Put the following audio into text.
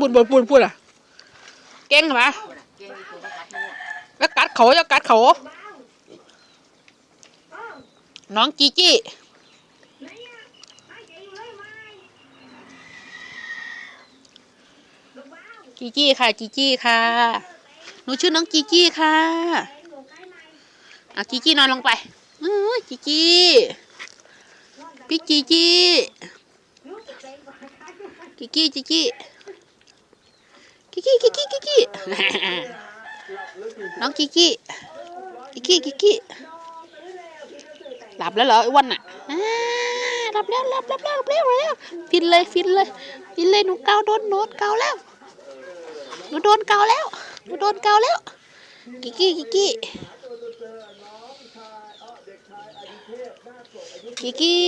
บุญบุญบุญบุญอะ เก่งเหรอเก่งตัวกัดมือแล้วกัดเขาจะกัดเขา น้องจีจี้จีจี้ค่ะ จีจี้ค่ะ หนูชื่อน้องจีจี้ค่ะอะจีจี้นอนลงไปอื้อจีจี้พี่จีจี้จีจี้จีจี้ กิกี้กิกี้กิกี้น้องกิกี้กิกี้กิกี้หลับแล้วเหรอไอ้วันน่ะอ่าหลับแล้วหลับหลับแล้วหลับแล้วหลับแล้วฟินเลยฟินเลยฟินเลยหนูเกาโดนโดนเกาแล้วหนูโดนเกาแล้วหนูโดนเกาแล้วกิกี้กิกี้กิกี้